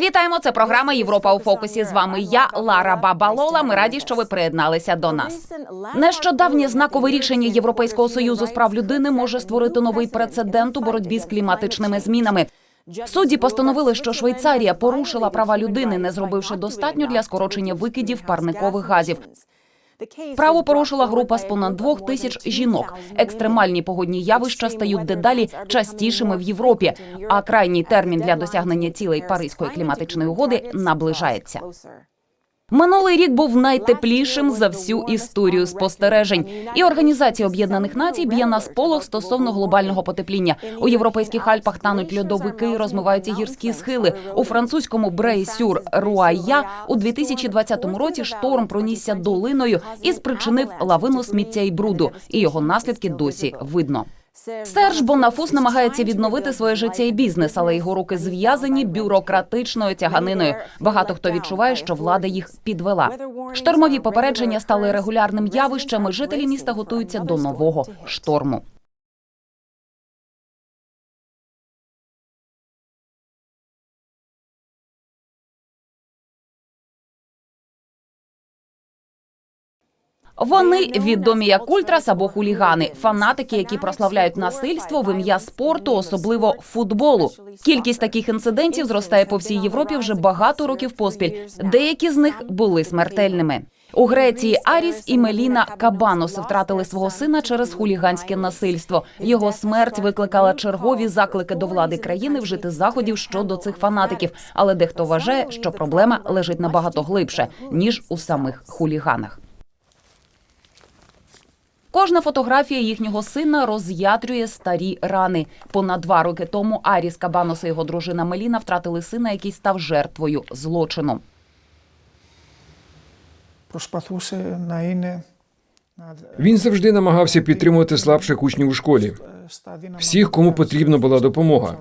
Вітаємо! Це програма Європа у фокусі. З вами я, Лара Бабалола. Ми раді, що ви приєдналися до нас. Нещодавнє знакове рішення Європейського союзу з прав людини може створити новий прецедент у боротьбі з кліматичними змінами. Судді постановили, що Швейцарія порушила права людини, не зробивши достатньо для скорочення викидів парникових газів. Право порушила група з понад двох тисяч жінок. Екстремальні погодні явища стають дедалі частішими в Європі. А крайній термін для досягнення цілей Паризької кліматичної угоди наближається. Минулий рік був найтеплішим за всю історію спостережень. І Організація Об'єднаних Націй б'є на сполох стосовно глобального потепління. У європейських Альпах тануть льодовики, розмиваються гірські схили. У французькому Брей-Сюр Руая у 2020 році шторм пронісся долиною і спричинив лавину сміття і бруду. І його наслідки досі видно. Серж Бонафус намагається відновити своє життя і бізнес, але його руки зв'язані бюрократичною тяганиною. Багато хто відчуває, що влада їх підвела. Штормові попередження стали регулярним явищем. і Жителі міста готуються до нового шторму. Вони відомі як ультрас або хулігани, фанатики, які прославляють насильство в ім'я спорту, особливо футболу. Кількість таких інцидентів зростає по всій Європі вже багато років поспіль. Деякі з них були смертельними. У Греції Аріс і Меліна Кабанос втратили свого сина через хуліганське насильство. Його смерть викликала чергові заклики до влади країни вжити заходів щодо цих фанатиків. Але дехто вважає, що проблема лежить набагато глибше ніж у самих хуліганах. Кожна фотографія їхнього сина роз'ятрює старі рани. Понад два роки тому Аріс Кабанос і його дружина Меліна втратили сина, який став жертвою злочину. Він завжди намагався підтримувати слабших учнів у школі. Всіх, кому потрібна була допомога.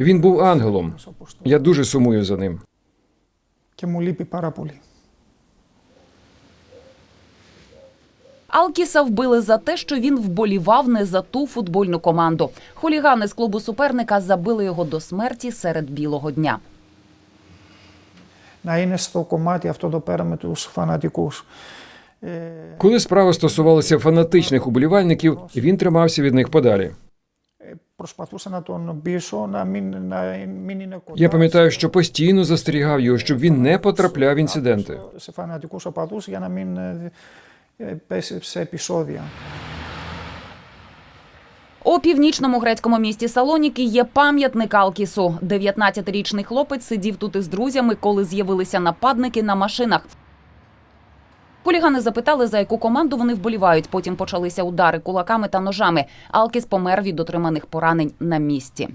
Він був ангелом. Я дуже сумую за ним. Кемуліпі параполі. Алкіса вбили за те, що він вболівав не за ту футбольну команду. Хулігани з клубу суперника забили його до смерті серед білого дня. Να είναι στο κομμάτι αυτό εδώ πέρα με τους φανατικούς. Ε, Коли справа стосувалася фанатичних уболівальників, він тримався від них подалі. ε, προσπαθούσα να τον πείσω να μην, να μην είναι κοντά Я пам'ятаю, що постійно застерігав його, щоб він не потрапляв в інциденти. σε φανατικούς οπαδούς για все епішов'я. У північному грецькому місті Салоніки є пам'ятник Алкісу. 19-річний хлопець сидів тут із друзями, коли з'явилися нападники на машинах. Хулігани запитали, за яку команду вони вболівають. Потім почалися удари кулаками та ножами. Алкіс помер від отриманих поранень на місці.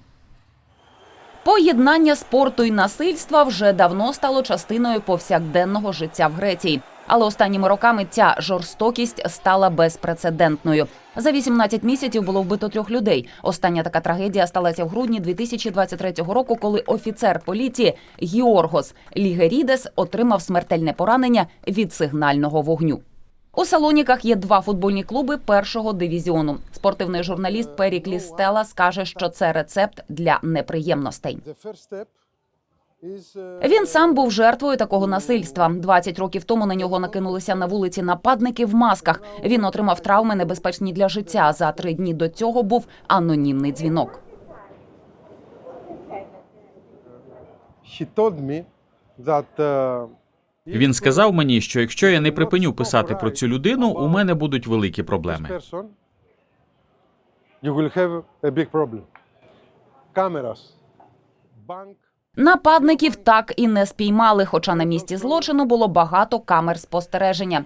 Поєднання спорту і насильства вже давно стало частиною повсякденного життя в Греції. Але останніми роками ця жорстокість стала безпрецедентною. За 18 місяців було вбито трьох людей. Остання така трагедія сталася в грудні 2023 року, коли офіцер поліції Гіоргос Лігерідес отримав смертельне поранення від сигнального вогню. У Салоніках є два футбольні клуби першого дивізіону. Спортивний журналіст Перікліс Стела скаже, що це рецепт для неприємностей. Він сам був жертвою такого насильства. 20 років тому на нього накинулися на вулиці нападники в масках. Він отримав травми небезпечні для життя. За три дні до цього був анонімний дзвінок. he told me that uh, Він сказав мені, що якщо я не припиню писати про цю людину, у мене будуть великі проблеми. bank, Нападників так і не спіймали, хоча на місці злочину було багато камер спостереження.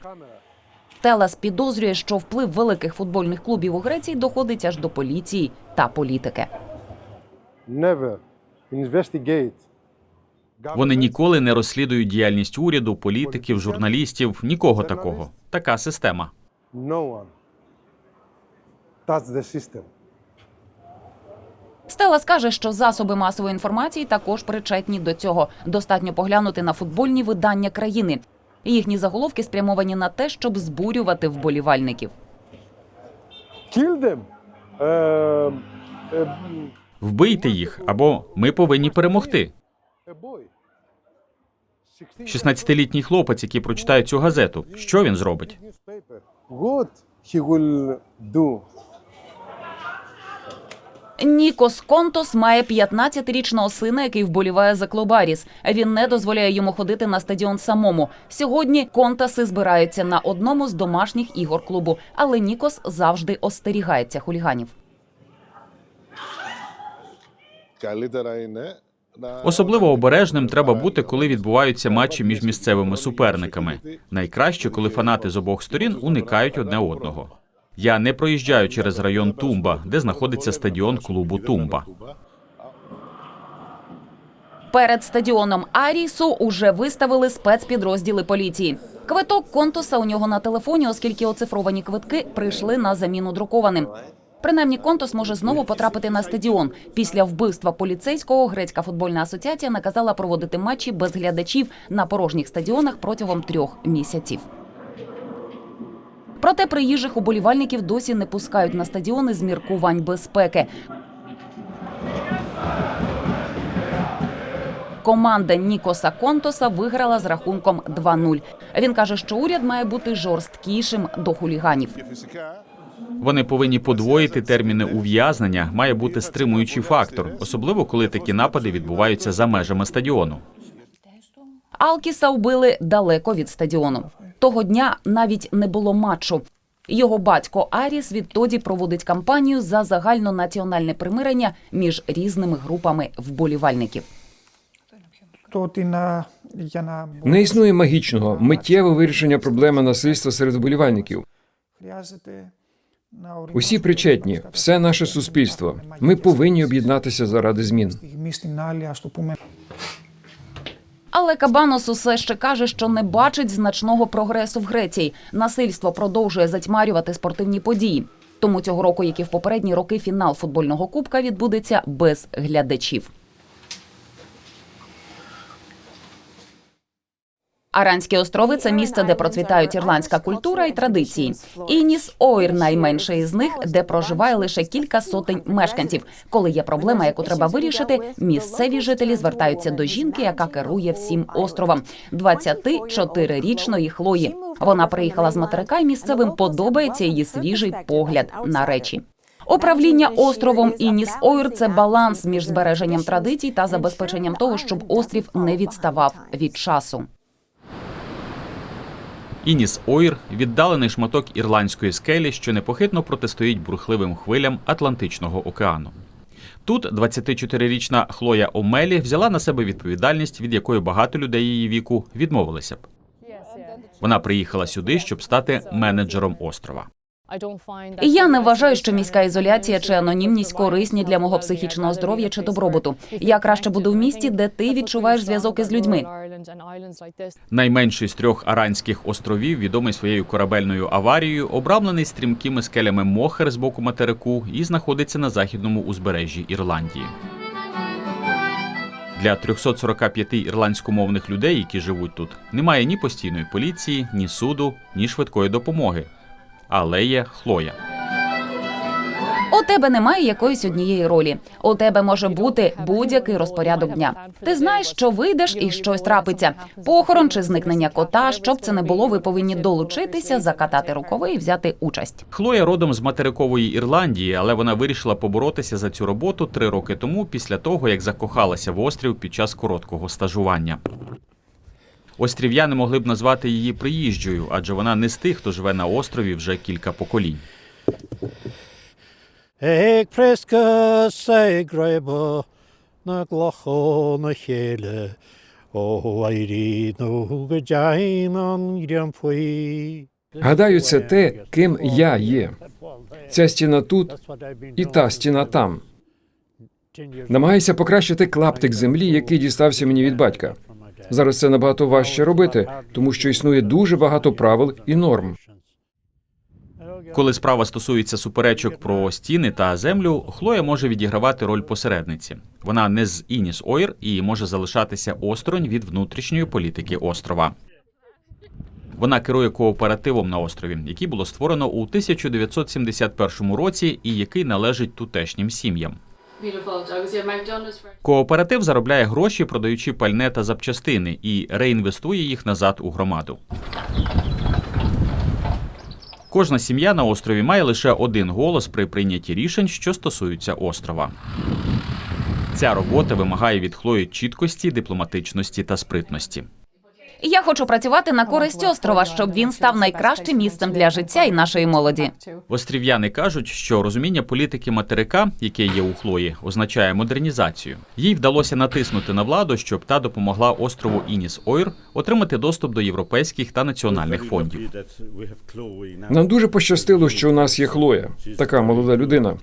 Телас підозрює, що вплив великих футбольних клубів у Греції доходить аж до поліції та політики. Never investigate. Вони ніколи не розслідують діяльність уряду, політиків, журналістів, нікого такого. Така система. Стела скаже, що засоби масової інформації також причетні до цього. Достатньо поглянути на футбольні видання країни. Їхні заголовки спрямовані на те, щоб збурювати вболівальників. Um, a, Вбийте їх, або ми повинні перемогти. A 16-літній хлопець, який прочитає цю газету. Що він зробить? Нікос Контос має 15-річного сина, який вболіває за Клобаріс. Він не дозволяє йому ходити на стадіон самому. Сьогодні Контаси збираються на одному з домашніх ігор клубу, але Нікос завжди остерігається хуліганів. Особливо обережним треба бути, коли відбуваються матчі між місцевими суперниками. Найкраще, коли фанати з обох сторін уникають одне одного. Я не проїжджаю через район Тумба, де знаходиться стадіон клубу Тумба. Перед стадіоном Арісу уже виставили спецпідрозділи поліції. Квиток контуса у нього на телефоні, оскільки оцифровані квитки прийшли на заміну друкованим. Принаймні, Контос може знову потрапити на стадіон. Після вбивства поліцейського грецька футбольна асоціація наказала проводити матчі без глядачів на порожніх стадіонах протягом трьох місяців. Проте приїжджих уболівальників досі не пускають на стадіони з міркувань безпеки. Команда Нікоса Контоса виграла з рахунком 2-0. Він каже, що уряд має бути жорсткішим до хуліганів. Вони повинні подвоїти терміни ув'язнення. Має бути стримуючий фактор, особливо коли такі напади відбуваються за межами стадіону. Алкіса вбили далеко від стадіону. Того дня навіть не було матчу. Його батько Аріс відтоді проводить кампанію за загальнонаціональне примирення між різними групами вболівальників. Не існує магічного миттєве вирішення проблеми насильства серед вболівальників. Усі причетні, все наше суспільство. Ми повинні об'єднатися заради змін. Але Кабанос усе ще каже, що не бачить значного прогресу в Греції. Насильство продовжує затьмарювати спортивні події. Тому цього року, як і в попередні роки, фінал футбольного кубка відбудеться без глядачів. Аранські острови це місце, де процвітають ірландська культура і традиції. Ініс Ойр найменше із них, де проживає лише кілька сотень мешканців. Коли є проблема, яку треба вирішити, місцеві жителі звертаються до жінки, яка керує всім островом. 24-річної Хлої. Вона приїхала з материка, і місцевим подобається її свіжий погляд на речі. Управління островом Ініс Ойр це баланс між збереженням традицій та забезпеченням того, щоб острів не відставав від часу. Ініс Ойр віддалений шматок ірландської скелі, що непохитно протистоїть бурхливим хвилям Атлантичного океану. Тут 24-річна Хлоя Омелі взяла на себе відповідальність, від якої багато людей її віку відмовилися б. Вона приїхала сюди, щоб стати менеджером острова. Я не вважаю, що міська ізоляція чи анонімність корисні для мого психічного здоров'я чи добробуту. Я краще буду в місті, де ти відчуваєш зв'язок із людьми. Найменший з трьох аранських островів, відомий своєю корабельною аварією, обрамлений стрімкими скелями Мохер з боку материку і знаходиться на західному узбережжі Ірландії. Для 345 ірландськомовних людей, які живуть тут, немає ні постійної поліції, ні суду, ні швидкої допомоги. Але є Хлоя. У тебе немає якоїсь однієї ролі. У тебе може бути будь-який розпорядок дня. Ти знаєш, що вийдеш і щось трапиться. Похорон чи зникнення кота. Щоб це не було, ви повинні долучитися, закатати рукави і взяти участь. Хлоя родом з материкової Ірландії, але вона вирішила поборотися за цю роботу три роки тому, після того як закохалася в острів під час короткого стажування. Острів'яни могли б назвати її приїжджою, адже вона не з тих, хто живе на острові вже кілька поколінь. Eg preska sei greba na glocho na chéle о айрі ну гадяйн ан грямфуї. Гадаю, це те, ким я є. Ця стіна тут і та стіна там. Намагаюся покращити клаптик землі, який дістався мені від батька. Зараз це набагато важче робити, тому що існує дуже багато правил і норм. Коли справа стосується суперечок про стіни та землю, Хлоя може відігравати роль посередниці. Вона не з Ініс Ойр і може залишатися осторонь від внутрішньої політики острова. Вона керує кооперативом на острові, який було створено у 1971 році і який належить тутешнім сім'ям. Кооператив заробляє гроші, продаючи пальне та запчастини, і реінвестує їх назад у громаду. Кожна сім'я на острові має лише один голос при прийнятті рішень, що стосуються острова. Ця робота вимагає від Хлої чіткості, дипломатичності та спритності. Я хочу працювати на користь острова, щоб він став найкращим місцем для життя і нашої молоді. Острів'яни кажуть, що розуміння політики материка, яке є у Хлої, означає модернізацію. Їй вдалося натиснути на владу, щоб та допомогла острову Ініс Ойр отримати доступ до європейських та національних фондів. Нам дуже пощастило, що у нас є Хлоя, така молода людина.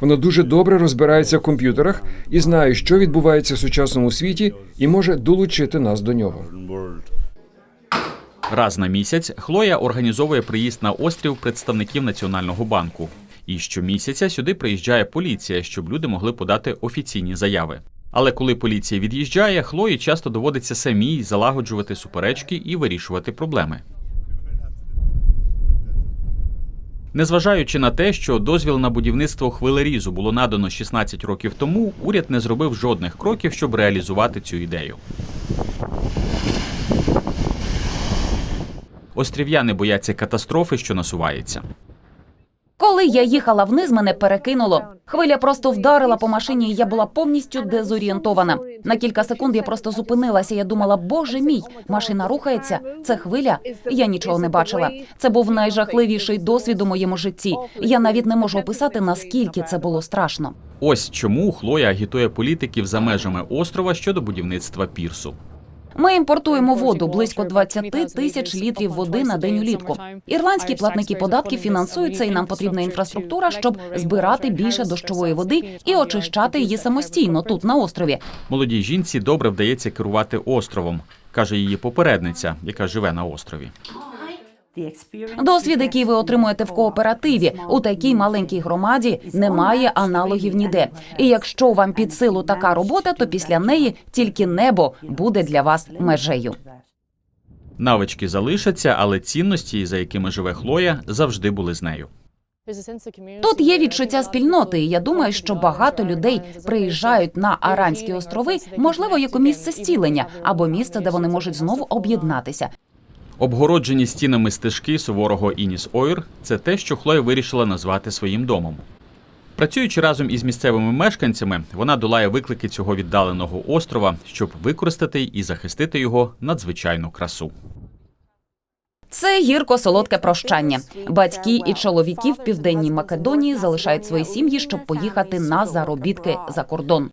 Вона дуже добре розбирається в комп'ютерах і знає, що відбувається в сучасному світі, і може долучити нас до нього. Раз на місяць Хлоя організовує приїзд на острів представників Національного банку. І щомісяця сюди приїжджає поліція, щоб люди могли подати офіційні заяви. Але коли поліція від'їжджає, Хлої часто доводиться самій залагоджувати суперечки і вирішувати проблеми. Незважаючи на те, що дозвіл на будівництво хвилерізу було надано 16 років тому, уряд не зробив жодних кроків, щоб реалізувати цю ідею. Острів'яни бояться катастрофи, що насувається. Коли я їхала вниз, мене перекинуло. Хвиля просто вдарила по машині, і я була повністю дезорієнтована. На кілька секунд я просто зупинилася. Я думала, боже мій, машина рухається. Це хвиля. Я нічого не бачила. Це був найжахливіший досвід у моєму житті. Я навіть не можу описати, наскільки це було страшно. Ось чому Хлоя агітує політиків за межами острова щодо будівництва пірсу. Ми імпортуємо воду близько 20 тисяч літрів води на день улітку. Ірландські платники податків фінансуються, і нам потрібна інфраструктура, щоб збирати більше дощової води і очищати її самостійно тут на острові. Молодій жінці добре вдається керувати островом, каже її попередниця, яка живе на острові. Досвід, який ви отримуєте в кооперативі у такій маленькій громаді, немає аналогів ніде. І якщо вам під силу така робота, то після неї тільки небо буде для вас межею. Навички залишаться, але цінності, за якими живе Хлоя, завжди були з нею. Тут є відчуття спільноти, і я думаю, що багато людей приїжджають на Аранські острови, можливо, як у місце зцілення або місце, де вони можуть знову об'єднатися. Обгороджені стінами стежки суворого Ініс Ойр це те, що Хлоя вирішила назвати своїм домом. Працюючи разом із місцевими мешканцями, вона долає виклики цього віддаленого острова, щоб використати і захистити його надзвичайну красу. Це гірко-солодке прощання. Батьки і чоловіки в південній Македонії залишають свої сім'ї, щоб поїхати на заробітки за кордон.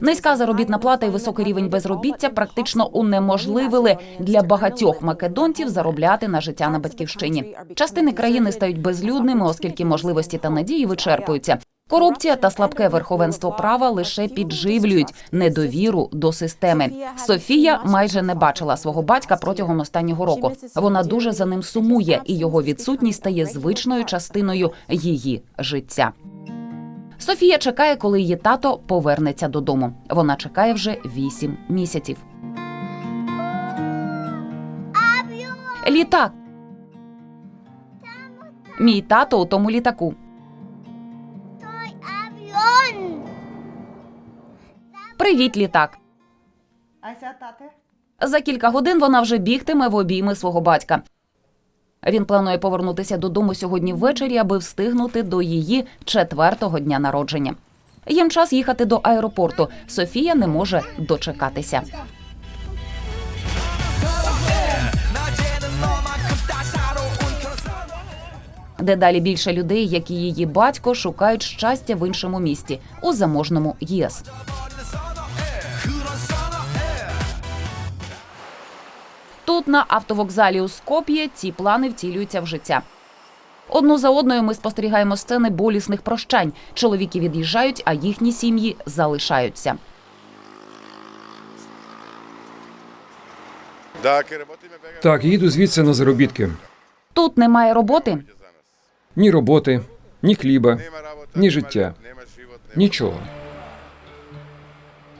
Низька заробітна плата і високий рівень безробіття практично унеможливили для багатьох македонців заробляти на життя на батьківщині. Частини країни стають безлюдними, оскільки можливості та надії вичерпуються. Корупція та слабке верховенство права лише підживлюють недовіру до системи. Софія майже не бачила свого батька протягом останнього року. Вона дуже за ним сумує, і його відсутність стає звичною частиною її життя. Софія чекає, коли її тато повернеться додому. Вона чекає вже вісім місяців. Літак. Мій тато у тому літаку. Привіт, літак. За кілька годин вона вже бігтиме в обійми свого батька. Він планує повернутися додому сьогодні ввечері, аби встигнути до її четвертого дня народження. Їм час їхати до аеропорту. Софія не може дочекатися. Дедалі більше людей, як і її батько, шукають щастя в іншому місті у заможному ЄС. Тут на автовокзалі у Скоп'є ці плани втілюються в життя. Одну за одною ми спостерігаємо сцени болісних прощань. Чоловіки від'їжджають, а їхні сім'ї залишаються. Так, їду звідси на заробітки. Тут немає роботи. Ні роботи, ні хліба, ні життя, нічого.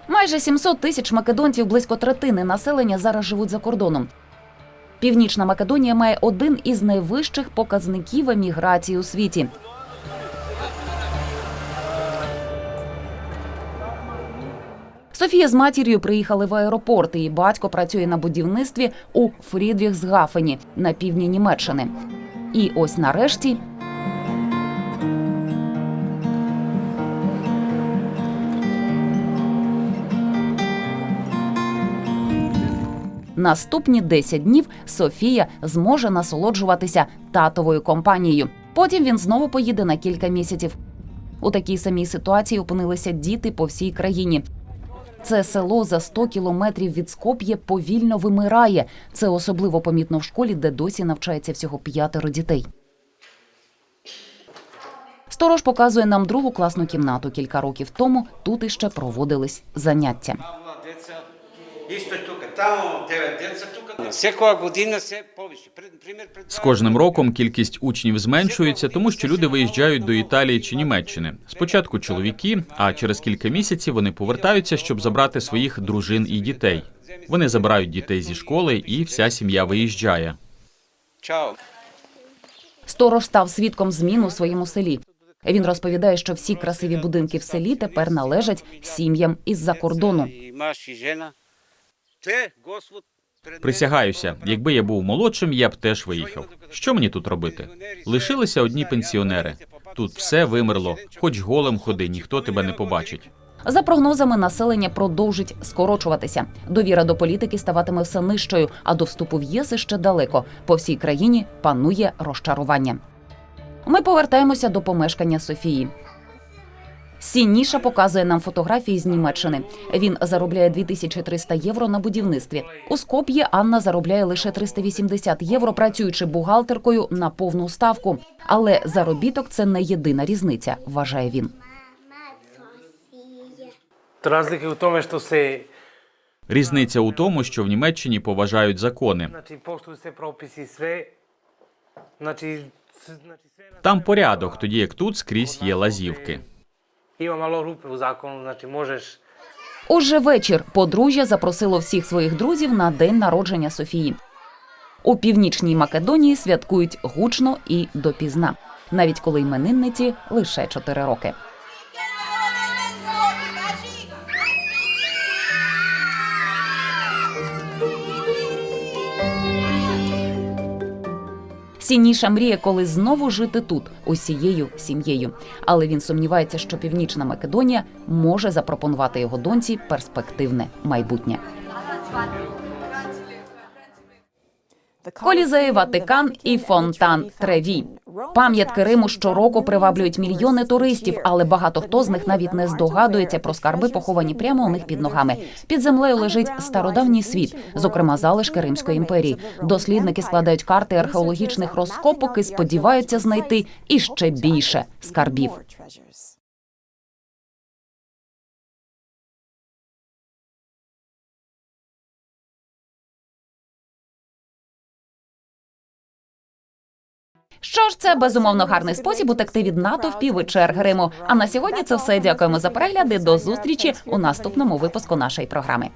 Майже 700 тисяч македонців, близько третини населення зараз живуть за кордоном. Північна Македонія має один із найвищих показників еміграції у світі. Софія з матір'ю приїхали в аеропорт. Її батько працює на будівництві у Фрідріхсгафені на півдні Німеччини. І ось нарешті Наступні 10 днів Софія зможе насолоджуватися татовою компанією. Потім він знову поїде на кілька місяців. У такій самій ситуації опинилися діти по всій країні. Це село за 100 кілометрів від Скоп'є повільно вимирає. Це особливо помітно в школі, де досі навчається всього п'ятеро дітей. Сторож показує нам другу класну кімнату. Кілька років тому тут іще проводились заняття. Исто е тука, тамо 9 деца, тука. Секоја година се повише. Пример, З кожним роком кількість учнів зменшується, тому що люди виїжджають до Італії чи Німеччини. Спочатку чоловіки, а через кілька місяців вони повертаються, щоб забрати своїх дружин і дітей. Вони забирають дітей зі школи, і вся сім'я виїжджає. Чао. Сторож став свідком змін у своєму селі. Він розповідає, що всі красиві будинки в селі тепер належать сім'ям із-за кордону. Присягаюся, якби я був молодшим, я б теж виїхав. Що мені тут робити? Лишилися одні пенсіонери. Тут все вимерло, хоч голим ходи, ніхто тебе не побачить. За прогнозами, населення продовжить скорочуватися. Довіра до політики ставатиме все нижчою, а до вступу в ЄС ще далеко. По всій країні панує розчарування. Ми повертаємося до помешкання Софії. Сініша показує нам фотографії з Німеччини. Він заробляє 2300 євро на будівництві. У Скоп'ї Анна заробляє лише 380 євро, працюючи бухгалтеркою на повну ставку. Але заробіток це не єдина різниця, вважає він. Je u tome što Різниця у тому, що в Німеччині поважають закони. Там порядок, тоді як тут скрізь є лазівки. Ima malo rupe u zakonu znači možeš Уже вечір подружжя запросило всіх своїх друзів на день народження Софії. У північній Македонії святкують гучно і допізна, навіть коли іменинниці лише 4 роки. Сініша мріє коли знову жити тут, усією сім'єю. Але він сумнівається, що Північна Македонія може запропонувати його доньці перспективне майбутнє. Колізей, Ватикан і фонтан Треві. Пам'ятки Риму щороку приваблюють мільйони туристів, але багато хто з них навіть не здогадується про скарби, поховані прямо у них під ногами. Під землею лежить стародавній світ, зокрема залишки Римської імперії. Дослідники складають карти археологічних розкопок і сподіваються знайти іще більше скарбів. Що ж, це безумовно гарний спосіб утекти від натовпів і черг Риму. А на сьогодні це все. Дякуємо за перегляди. До зустрічі у наступному випуску нашої програми.